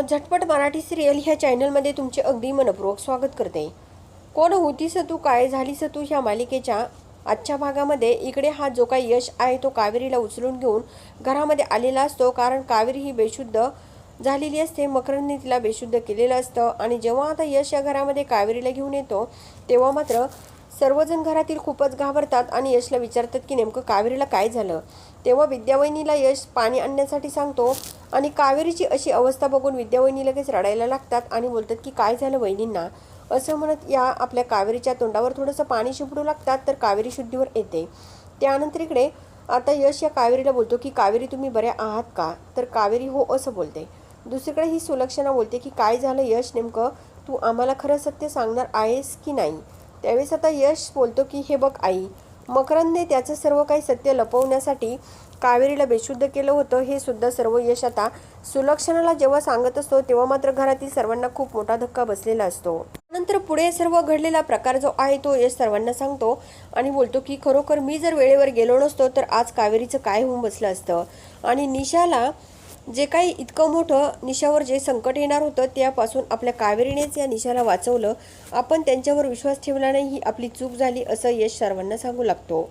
झटपट मराठी सिरियल ह्या चॅनलमध्ये तुमचे अगदी मनपूर्वक स्वागत करते. कोण होतीस तू काय झालीस तू ह्या मालिकेच्या आजच्या भागामध्ये? इकडे हा जो काही यश आहे तो कावेरीला उचलून घेऊन घरामध्ये आलेला असतो. कारण कावेरी ही बेशुद्ध झालेली असते. मकरंदने तिला बेशुद्ध केलेलं असतं. आणि जेव्हा आता यश या घरामध्ये कावेरीला घेऊन येतो तेव्हा मात्र सर्वजण घरातील खूपच घाबरतात आणि यशला विचारतात की नेमकं कावेरीला काय झालं? तेव्हा विद्यावहिनीला यश पाणी आणण्यासाठी सांगतो आणि कावेरीची अशी अवस्था बघून विद्यावहिनी लगेच रडायला लागतात आणि बोलतात की काय झालं वहिनींना? असं म्हणत या आपल्या कावेरीच्या तोंडावर थोडंसं पाणी शिपडू लागतात तर कावेरी शुद्धीवर येते. त्यानंतर इकडे आता यश या कावेरीला बोलतो की कावेरी तुम्ही बऱ्या आहात का? तर कावेरी हो असं बोलते. दुसरीकडे ही सुलक्षणा बोलते की काय झालं यश नेमकं? तू आम्हाला खरं सत्य सांगणार आहेस की नाही? त्यावेळेस आता यश बोलतो की हे बघ आई मकरंदने त्याचं सर्व काही सत्य लपवण्यासाठी कावेरीला बेशुद्ध केलं होतं हे सुद्धा सर्व यश आता सुलक्षणाला जेव्हा सांगत असतो तेव्हा मात्र घरातील सर्वांना खूप मोठा धक्का बसलेला असतो. नंतर पुढे सर्व घडलेला प्रकार जो आहे तो यश सर्वांना सांगतो आणि बोलतो की खरोखर मी जर वेळेवर गेलो नसतो तर आज कावेरीचं काय होऊन बसलं असतं? आणि निशाला जे काही इतकं मोठं निशावर जे संकट येणार होतं त्यापासून आपल्या कावेरीनेच या निशाला वाचवलं. आपण त्यांच्यावर विश्वास ठेवला नाही ही आपली चूक झाली असं यश सर्वांना सांगू लागतो.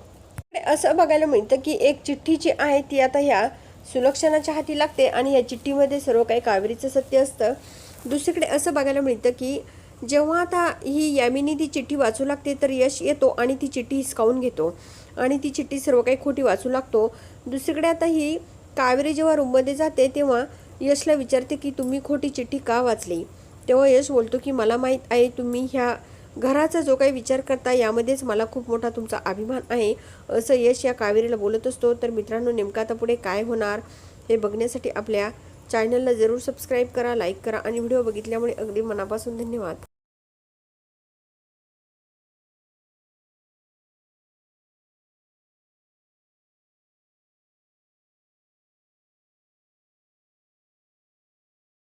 असं बघायला मिळतं की एक चिठ्ठी जी आहे ती आता ह्या सुलक्षणाच्या हाती लागते आणि या चिठ्ठीमध्ये सर्व काही कावेरीचं सत्य असतं. दुसरीकडे असं बघायला मिळतं की जेव्हा आता ही यामिनी ती चिठ्ठी वाचू लागते तर यश येतो आणि ती चिठ्ठी हिसकावून घेतो. आणि ती चिठ्ठी सर्व काही खोटी वाचू लागतो. दुसरीकडे आता ही कावेरी जेव्हा रूममध्ये जाते तेव्हा यशला विचारते की तुम्ही खोटी चिठ्ठी का वाचली? तेव्हा यश बोलतो की मला माहीत आहे तुम्ही ह्या घराचा जो काही विचार करता यामध्येच मला खूप मोठा तुमचा अभिमान आहे. असं यश या कावेरीला बोलत असतो. तर मित्रांनो नेमका आता पुढे काय होणार हे बघण्यासाठी आपल्या चॅनलला जरूर सबस्क्राईब करा लाईक करा आणि व्हिडिओ बघितल्यामुळे अगदी मनापासून धन्यवाद.